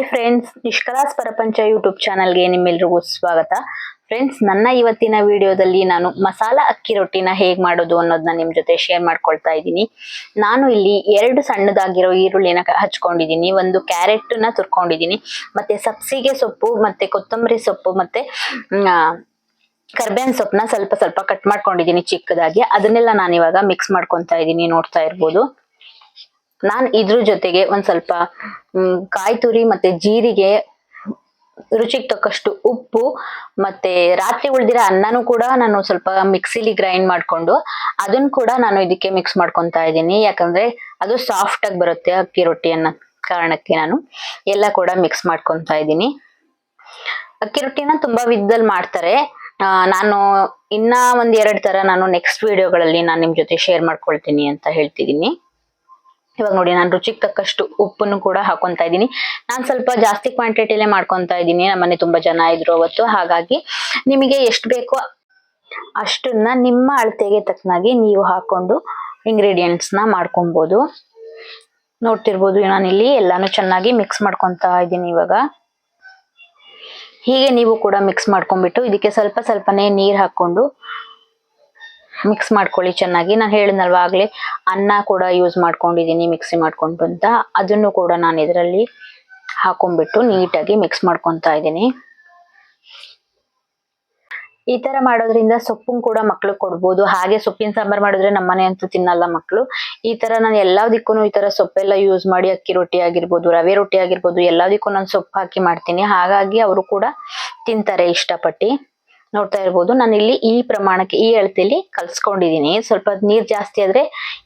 Hi friends ನಿಷ್ಕಲಾಸ್ ಪರಪಂಚ YouTube ಚಾನಲ್ಗೆ ನಿಮ್ಮೆಲ್ರಿಗೂ ಸ್ವಾಗತ. ಫ್ರೆಂಡ್ಸ್ ನನ್ನ ಇವತ್ತಿನ ವಿಡಿಯೋದಲ್ಲಿ ನಾನು ಮಸಾಲ ಅಕ್ಕಿ ರೊಟ್ಟಿನ ಹೇಗೆ ಮಾಡೋದು ಅನ್ನೋದನ್ನ ನಿಮ್ಮ ಜೊತೆ ಶೇರ್ ಮಾಡ್ಕೊಳ್ತಾ ಇದ್ದೀನಿ. ನಾನು ಇಲ್ಲಿ ಎರಡು ಸಣ್ಣದಾಗಿರೋ ಈರುಳ್ಳಿನ ಹಚ್ಕೊಂಡಿದ್ದೀನಿ, ಒಂದು ಕ್ಯಾರೆಟ್ನ ತುರ್ಕೊಂಡಿದ್ದೀನಿ, ಮತ್ತೆ ಸಬ್ಸಿಗೆ ಸೊಪ್ಪು, ಮತ್ತೆ ಕೊತ್ತಂಬರಿ ಸೊಪ್ಪು, ಮತ್ತೆ ಕರ್ಬೇವಿನ ಸೊಪ್ಪನ್ನ ಸ್ವಲ್ಪ ಸ್ವಲ್ಪ ಕಟ್ ಮಾಡ್ಕೊಂಡಿದ್ದೀನಿ ಚಿಕ್ಕದಾಗಿ. ಅದನ್ನೆಲ್ಲ ನಾನು ಇವಾಗ ಮಿಕ್ಸ್ ಮಾಡ್ಕೊತಾ ಇದ್ದೀನಿ, ನೋಡ್ತಾ ಇರ್ಬೋದು. ನಾನ್ ಇದ್ರ ಜೊತೆಗೆ ಒಂದ್ ಸ್ವಲ್ಪ ಕಾಯಿ ತುರಿ ಮತ್ತೆ ಜೀರಿಗೆ, ರುಚಿಗೆ ತಕ್ಕಷ್ಟು ಉಪ್ಪು ಮತ್ತೆ ರಾತ್ರಿ ಉಳ್ದಿರೋ ಅನ್ನನೂ ಕೂಡ ನಾನು ಸ್ವಲ್ಪ ಮಿಕ್ಸಿಲಿ ಗ್ರೈಂಡ್ ಮಾಡ್ಕೊಂಡು ಅದನ್ನ ಕೂಡ ನಾನು ಇದಕ್ಕೆ ಮಿಕ್ಸ್ ಮಾಡ್ಕೊಂತಾ ಇದ್ದೀನಿ. ಯಾಕಂದ್ರೆ ಅದು ಸಾಫ್ಟ್ ಆಗಿ ಬರುತ್ತೆ ಅಕ್ಕಿ ರೊಟ್ಟಿ ಅನ್ನೋ ಕಾರಣಕ್ಕೆ ನಾನು ಎಲ್ಲ ಕೂಡ ಮಿಕ್ಸ್ ಮಾಡ್ಕೊತಾ ಇದ್ದೀನಿ. ಅಕ್ಕಿ ರೊಟ್ಟಿನ ತುಂಬಾ ವಿಧದಲ್ಲಿ ಮಾಡ್ತಾರೆ. ನಾನು ಇನ್ನ ಒಂದ್ ಎರಡ್ ತರ ನಾನು ನೆಕ್ಸ್ಟ್ ವಿಡಿಯೋಗಳಲ್ಲಿ ನಾನು ನಿಮ್ ಜೊತೆ ಶೇರ್ ಮಾಡ್ಕೊಳ್ತೀನಿ ಅಂತ ಹೇಳ್ತಿದ್ದೀನಿ. ಇವಾಗ ನೋಡಿ, ನಾನು ರುಚಿಗೆ ತಕ್ಕಷ್ಟು ಉಪ್ಪನ್ನು ಕೂಡ ಹಾಕೊತಾ ಇದ್ದೀನಿ. ನಾನು ಸ್ವಲ್ಪ ಜಾಸ್ತಿ ಕ್ವಾಂಟಿಟಿಲೇ ಮಾಡ್ಕೊತಾ ಇದ್ದೀನಿ. ನಮ್ಮನೆ ತುಂಬಾ ಜನ ಇದ್ರು ಅವತ್ತು. ಹಾಗಾಗಿ ನಿಮಗೆ ಎಷ್ಟು ಬೇಕೋ ಅಷ್ಟನ್ನ ನಿಮ್ಮ ಅಳತೆಗೆ ತಕ್ಕನಾಗಿ ನೀವು ಹಾಕೊಂಡು ಇಂಗ್ರೀಡಿಯೆಂಟ್ಸ್ನ ಮಾಡ್ಕೊಬೋದು. ನೋಡ್ತಿರ್ಬೋದು ನಾನಿಲ್ಲಿ ಎಲ್ಲಾನು ಚೆನ್ನಾಗಿ ಮಿಕ್ಸ್ ಮಾಡ್ಕೊತಾ ಇದ್ದೀನಿ ಇವಾಗ. ಹೀಗೆ ನೀವು ಕೂಡ ಮಿಕ್ಸ್ ಮಾಡ್ಕೊಂಡ್ಬಿಟ್ಟು ಇದಕ್ಕೆ ಸ್ವಲ್ಪ ಸ್ವಲ್ಪನೇ ನೀರು ಹಾಕೊಂಡು ಮಿಕ್ಸ್ ಮಾಡ್ಕೊಳ್ಳಿ ಚೆನ್ನಾಗಿ. ನಾನು ಹೇಳಿದ್ನಲ್ವ, ಆಗಲೇ ಅನ್ನ ಕೂಡ ಯೂಸ್ ಮಾಡ್ಕೊಂಡಿದ್ದೀನಿ ಮಿಕ್ಸಿ ಮಾಡ್ಕೊಂಡು ಅಂತ ಅದನ್ನು ಕೂಡ ನಾನು ಇದರಲ್ಲಿ ಹಾಕೊಂಡ್ಬಿಟ್ಟು ನೀಟಾಗಿ ಮಿಕ್ಸ್ ಮಾಡ್ಕೊತಾ ಇದ್ದೀನಿ. ಈ ತರ ಮಾಡೋದ್ರಿಂದ ಸೊಪ್ಪು ಕೂಡ ಮಕ್ಳು ಕೊಡ್ಬೋದು. ಹಾಗೆ ಸೊಪ್ಪಿನ ಸಾಂಬಾರ್ ಮಾಡಿದ್ರೆ ನಮ್ಮನೆ ಅಂತೂ ತಿನ್ನಲ್ಲ ಮಕ್ಕಳು ಈ ತರ ನಾನು ಎಲ್ಲದಕ್ಕೂ ಈ ತರ ಸೊಪ್ಪೆಲ್ಲ ಯೂಸ್ ಮಾಡಿ ಅಕ್ಕಿ ರೊಟ್ಟಿ ಆಗಿರ್ಬೋದು, ರವೆ ರೊಟ್ಟಿ ಆಗಿರ್ಬೋದು, ಎಲ್ಲದಕ್ಕೂ ನಾನು ಸೊಪ್ಪು ಹಾಕಿ ಮಾಡ್ತೀನಿ. ಹಾಗಾಗಿ ಅವರು ಕೂಡ ತಿಂತಾರೆ ಇಷ್ಟಪಟ್ಟು. ನೋಡ್ತಾ ಇರ್ಬೋದು. ನಾನು ಇಲ್ಲಿ ಈ ಪ್ರಮಾಣಕ್ಕೆ, ಈ ಅಳತೆಯಲ್ಲಿ ಕಲ್ಸ್ಕೊಂಡಿದ್ದೀನಿ. ಸ್ವಲ್ಪ ನೀರು ಜಾಸ್ತಿ ಆದ್ರೆ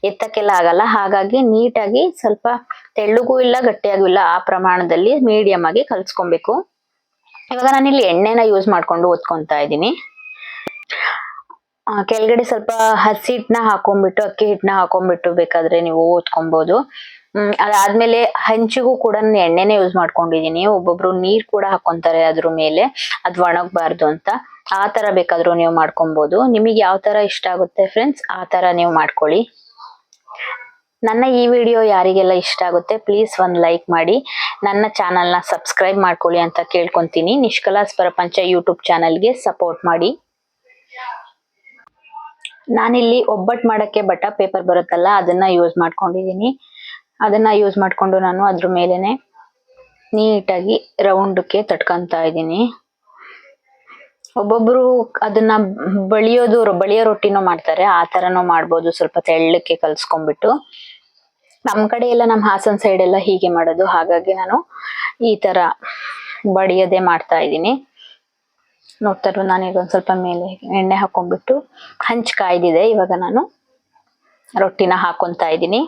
ಎತ್ತಕ್ಕೆಲ್ಲ ಆಗಲ್ಲ. ಹಾಗಾಗಿ ನೀಟಾಗಿ ಸ್ವಲ್ಪ ತೆಳ್ಳಗೂ ಇಲ್ಲ, ಗಟ್ಟಿಯಾಗೂ ಇಲ್ಲ ಆ ಪ್ರಮಾಣದಲ್ಲಿ ಮೀಡಿಯಂ ಆಗಿ ಕಲ್ಸ್ಕೊಬೇಕು. ಇವಾಗ ನಾನಿಲ್ಲಿ ಎಣ್ಣೆನ ಯೂಸ್ ಮಾಡ್ಕೊಂಡು ಓದ್ಕೊತಾ ಇದ್ದೀನಿ. ಕೆಳಗಡೆ ಸ್ವಲ್ಪ ಹಸಿ ಹಿಟ್ಟನ್ನ ಹಾಕೊಂಡ್ಬಿಟ್ಟು, ಅಕ್ಕಿ ಹಿಟ್ಟನ್ನ ಹಾಕೊಂಡ್ಬಿಟ್ಟು ಬೇಕಾದ್ರೆ ನೀವು ಓದ್ಕೊಬಹುದು ಅದಾದ್ಮೇಲೆ ಹಂಚಿಗೂ ಕೂಡ ನಾನು ಎಣ್ಣೆನೆ ಯೂಸ್ ಮಾಡ್ಕೊಂಡಿದ್ದೀನಿ. ಒಬ್ಬೊಬ್ರು ನೀರು ಕೂಡ ಹಾಕೊಂತಾರೆ ಅದ್ರ ಮೇಲೆ. ಅದು ಒಣಗಬಾರ್ದು ಅಂತ. ಆ ತರ ಬೇಕಾದ್ರು ನೀವು ಮಾಡ್ಕೊಬೋದು. ನಿಮಗೆ ಯಾವ ತರ ಇಷ್ಟ ಆಗುತ್ತೆ ಫ್ರೆಂಡ್ಸ್ ಆ ತರ ನೀವು ಮಾಡ್ಕೊಳ್ಳಿ. ನನ್ನ ಈ ವಿಡಿಯೋ ಯಾರಿಗೆಲ್ಲ ಇಷ್ಟ ಆಗುತ್ತೆ ಪ್ಲೀಸ್ ಒಂದು ಲೈಕ್ ಮಾಡಿ. ನನ್ನ ಚಾನಲ್ನ ಸಬ್ಸ್ಕ್ರೈಬ್ ಮಾಡ್ಕೊಳ್ಳಿ ಅಂತ ಕೇಳ್ಕೊಂತೀನಿ. ನಿಷ್ಕಲಾಸ್ ಪ್ರಪಂಚ ಯೂಟ್ಯೂಬ್ ಚಾನಲ್ಗೆ ಸಪೋರ್ಟ್ ಮಾಡಿ. ನಾನಿಲ್ಲಿ ಒಬ್ಬಟ್ಟು ಮಾಡೋಕ್ಕೆ ಬಟ್ಟ ಪೇಪರ್ ಬರುತ್ತಲ್ಲ, ಅದನ್ನ ಯೂಸ್ ಮಾಡ್ಕೊಂಡಿದ್ದೀನಿ. ಅದನ್ನ ಯೂಸ್ ಮಾಡಿಕೊಂಡು ನಾನು ಅದ್ರ ಮೇಲೆನೆ ನೀಟಾಗಿ ರೌಂಡಕ್ಕೆ ತಟ್ಕೊತಾ ಇದ್ದೀನಿ. ಒಬ್ಬೊಬ್ರು ಅದನ್ನ ಬಳಿಯೋದು, ಬಳಿಯೋ ರೊಟ್ಟಿನೂ ಮಾಡ್ತಾರೆ. ಆ ತರನೂ ಮಾಡ್ಬೋದು. ಸ್ವಲ್ಪ ತೆಳ್ಳಕ್ಕೆ ಕಲ್ಸ್ಕೊಂಡ್ಬಿಟ್ಟು. ನಮ್ ಕಡೆ ಎಲ್ಲ ನಮ್ ಹಾಸನ್ ಸೈಡ್ ಎಲ್ಲ ಹೀಗೆ ಮಾಡೋದು. ಹಾಗಾಗಿ ನಾನು ಈ ತರ ಬಡಿಯೋದೇ ಮಾಡ್ತಾ ಇದ್ದೀನಿ. ನೋಡ್ತಾ ನಾನೀಗ ನಾನು ಈಗ ಒಂದ್ ಸ್ವಲ್ಪ ಮೇಲೆ ಎಣ್ಣೆ ಹಾಕೊಂಡ್ಬಿಟ್ಟು ಹಂಚ್ ಕಾಯ್ದಿದೆ. ಇವಾಗ ನಾನು ರೊಟ್ಟಿನ ಹಾಕೊಂತ ಇದ್ದೀನಿ.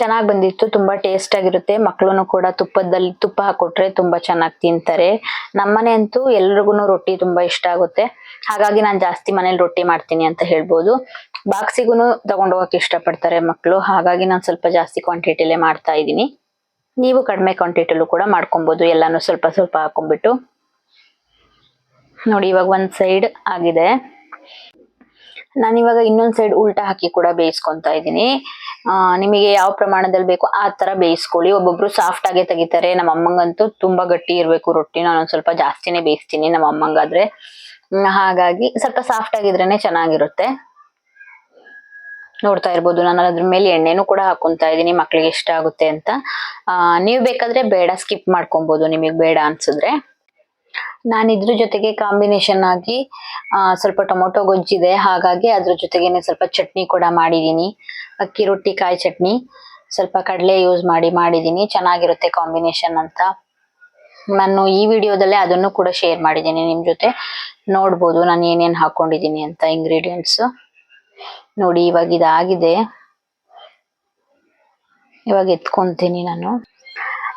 ಚೆನ್ನಾಗಿ ಬಂದಿತ್ತು, ತುಂಬಾ ಟೇಸ್ಟ್ ಆಗಿರುತ್ತೆ. ಮಕ್ಕಳು ಕೂಡ ತುಪ್ಪದಲ್ಲಿ ತುಪ್ಪ ಹಾಕೊಟ್ರೆ ತುಂಬಾ ಚೆನ್ನಾಗಿ ತಿಂತಾರೆ. ನಮ್ಮನೆ ಅಂತೂ ಎಲ್ರಿಗೂ ರೊಟ್ಟಿ ತುಂಬಾ ಇಷ್ಟ ಆಗುತ್ತೆ. ಹಾಗಾಗಿ ನಾನು ಜಾಸ್ತಿ ಮನೇಲಿ ರೊಟ್ಟಿ ಮಾಡ್ತೀನಿ ಅಂತ ಹೇಳ್ಬೋದು. ಬಾಕ್ಸಿಗೂ ತಗೊಂಡ್ ಹೋಗಕ್ ಇಷ್ಟಪಡ್ತಾರೆ ಮಕ್ಕಳು ಹಾಗಾಗಿ ನಾನು ಸ್ವಲ್ಪ ಜಾಸ್ತಿ ಕ್ವಾಂಟಿಟಿಲೇ ಮಾಡ್ತಾ ಇದ್ದೀನಿ. ನೀವು ಕಡಿಮೆ ಕ್ವಾಂಟಿಟಿಲೂ ಕೂಡ ಮಾಡ್ಕೊಬೋದು. ಎಲ್ಲಾನು ಸ್ವಲ್ಪ ಸ್ವಲ್ಪ ಹಾಕೊಂಡ್ಬಿಟ್ಟು. ನೋಡಿ, ಇವಾಗ ಒಂದ್ ಸೈಡ್ ಆಗಿದೆ. ನಾನಿವಾಗ ಇನ್ನೊಂದ್ ಸೈಡ್ ಉಲ್ಟಾ ಹಾಕಿ ಕೂಡ ಬೇಯಿಸ್ಕೊಂತಾ ಇದ್ದೀನಿ. ಆ, ನಿಮಗೆ ಯಾವ ಪ್ರಮಾಣದಲ್ಲಿ ಬೇಕು ಆ ತರ ಬೇಯಿಸ್ಕೊಳ್ಳಿ. ಒಬ್ಬೊಬ್ರು ಸಾಫ್ಟ್ ಆಗೇ ತೆಗಿತಾರೆ. ನಮ್ಮ ಅಮ್ಮಂಗಂತೂ ತುಂಬಾ ಗಟ್ಟಿ ಇರಬೇಕು ರೊಟ್ಟಿ ನಾನು ಸ್ವಲ್ಪ ಜಾಸ್ತಿನೇ ಬೇಯಿಸ್ತೀನಿ ನಮ್ಮ ಅಮ್ಮಂಗಾದ್ರೆ. ಹಾಗಾಗಿ ಸ್ವಲ್ಪ ಸಾಫ್ಟ್ ಆಗಿದ್ರೇನೆ ಚೆನ್ನಾಗಿರುತ್ತೆ. ನೋಡ್ತಾ ಇರ್ಬೋದು. ನಾನು ಅದ್ರ ಮೇಲೆ ಎಣ್ಣೆನೂ ಕೂಡ ಹಾಕೊಂತಾ ಇದೀನಿ ಮಕ್ಳಿಗೆ ಇಷ್ಟ ಆಗುತ್ತೆ ಅಂತ. ನೀವು ಬೇಕಾದ್ರೆ ಬೇಡ ಸ್ಕಿಪ್ ಮಾಡ್ಕೊಬೋದು. ನಿಮಗೆ ಬೇಡ ಅನ್ಸಿದ್ರೆ. ನಾನು ಇದ್ರ ಜೊತೆಗೆ ಕಾಂಬಿನೇಷನ್ ಆಗಿ ಸ್ವಲ್ಪ ಟೊಮೊಟೊ ಗೊಜ್ಜಿದೆ. ಹಾಗಾಗಿ ಅದ್ರ ಜೊತೆಗೇನೆ ಸ್ವಲ್ಪ ಚಟ್ನಿ ಕೂಡ ಮಾಡಿದ್ದೀನಿ ಅಕ್ಕಿ ರೊಟ್ಟಿ, ಕಾಯಿ ಚಟ್ನಿ ಸ್ವಲ್ಪ ಕಡಲೆ ಯೂಸ್ ಮಾಡಿ ಮಾಡಿದ್ದೀನಿ ಚೆನ್ನಾಗಿರುತ್ತೆ ಕಾಂಬಿನೇಷನ್ ಅಂತ. ನಾನು ಈ ವಿಡಿಯೋದಲ್ಲೇ ಅದನ್ನು ಕೂಡ ಶೇರ್ ಮಾಡಿದ್ದೀನಿ ನಿಮ್ಮ ಜೊತೆ. ನೋಡ್ಬೋದು ನಾನು ಏನೇನು ಹಾಕ್ಕೊಂಡಿದ್ದೀನಿ ಅಂತ ಇಂಗ್ರೀಡಿಯೆಂಟ್ಸ್ ನೋಡಿ ಇವಾಗ ಇದಾಗಿದೆ. ಇವಾಗ ಎತ್ಕೊಂತೀನಿ ನಾನು.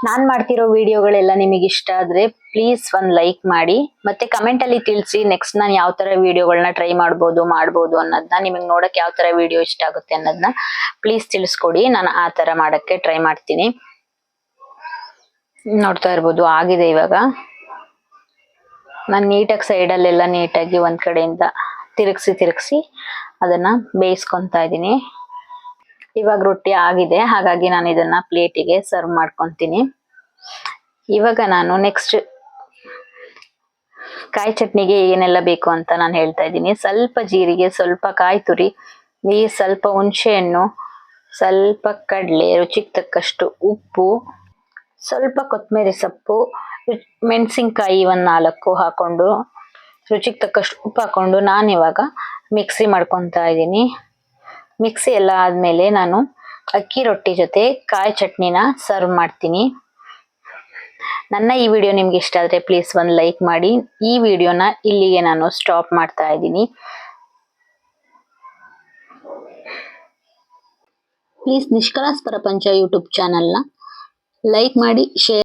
ನಾನ್ ಮಾಡ್ತಿರೋ ವಿಡಿಯೋಗಳೆಲ್ಲ ನಿಮಗೆ ಇಷ್ಟ ಆದ್ರೆ ಪ್ಲೀಸ್ ಒಂದ್ ಲೈಕ್ ಮಾಡಿ, ಮತ್ತೆ ಕಮೆಂಟ್ ಅಲ್ಲಿ ತಿಳಿಸಿ ನೆಕ್ಸ್ಟ್ ನಾನು ಯಾವ ತರ ವಿಡಿಯೋಗಳನ್ನ ಟ್ರೈ ಮಾಡ್ಬೋದು ಮಾಡ್ಬೋದು ಅನ್ನೋದನ್ನ ನಿಮಗೆ ನೋಡಕ್ ಯಾವ ತರ ವಿಡಿಯೋ ಇಷ್ಟ ಆಗುತ್ತೆ ಅನ್ನೋದನ್ನ ಪ್ಲೀಸ್ ತಿಳಿಸ್ಕೊಡಿ, ನಾನು ಆ ತರ ಮಾಡಕ್ಕೆ ಟ್ರೈ ಮಾಡ್ತೀನಿ. ನೋಡ್ತಾ ಇರ್ಬೋದು, ಆಗಿದೆ ಇವಾಗ. ನಾನು ನೀಟಾಗಿ ಸೈಡಲ್ಲೆಲ್ಲ ನೀಟಾಗಿ ಒಂದ್ ಕಡೆಯಿಂದ ತಿರುಗಿಸಿ ತಿರುಗಿಸಿ ಅದನ್ನ ಬೇಯಿಸ್ಕೊತಾ ಇದ್ದೀನಿ. ಇವಾಗ ರೊಟ್ಟಿ ಆಗಿದೆ. ಹಾಗಾಗಿ ನಾನು ಇದನ್ನ ಪ್ಲೇಟಿಗೆ ಸರ್ವ್ ಮಾಡ್ಕೊಂತೀನಿ. ಇವಾಗ ನಾನು ನೆಕ್ಸ್ಟ್ ಕಾಯಿ ಚಟ್ನಿಗೆ ಏನೆಲ್ಲ ಬೇಕು ಅಂತ ನಾನು ಹೇಳ್ತಾ ಇದ್ದೀನಿ. ಸ್ವಲ್ಪ ಜೀರಿಗೆ, ಸ್ವಲ್ಪ ಕಾಯಿ ತುರಿ, ಈ ಸ್ವಲ್ಪ ಹುಣಸೆ ಹಣ್ಣು ಸ್ವಲ್ಪ ಕಡಲೆ, ರುಚಿಗೆ ತಕ್ಕಷ್ಟು ಉಪ್ಪು, ಸ್ವಲ್ಪ ಕೊತ್ತಂಬರಿ ಸೊಪ್ಪು, ಮೆಣಸಿನ್ಕಾಯಿ ಒಂದು ನಾಲ್ಕು ಹಾಕೊಂಡು, ರುಚಿಗೆ ತಕ್ಕಷ್ಟು ಉಪ್ಪು ಹಾಕೊಂಡು ನಾನು ಇವಾಗ ಮಿಕ್ಸಿ ಮಾಡ್ಕೊತಾ ಇದ್ದೀನಿ. ಮಿಕ್ಸಿ ಎಲ್ಲ ಆದಮೇಲೆ ನಾನು ಅಕ್ಕಿ ರೊಟ್ಟಿ ಜೊತೆ ಕಾಯಿ ಚಟ್ನಿನ ಸರ್ವ್ ಮಾಡ್ತೀನಿ. ನನ್ನ ಈ ವಿಡಿಯೋ ನಿಮ್ಗೆ ಇಷ್ಟ ಆದರೆ ಪ್ಲೀಸ್ ಒಂದು ಲೈಕ್ ಮಾಡಿ. ಈ ವಿಡಿಯೋನ ಇಲ್ಲಿಗೆ ನಾನು ಸ್ಟಾಪ್ ಮಾಡ್ತಾ ಇದ್ದೀನಿ. ಪ್ಲೀಸ್ ನಿಷ್ಕಲಾಸ್ ಪ್ರಪಂಚ ಯೂಟ್ಯೂಬ್ ಚಾನಲ್ನ ಲೈಕ್ ಮಾಡಿ ಶೇರ್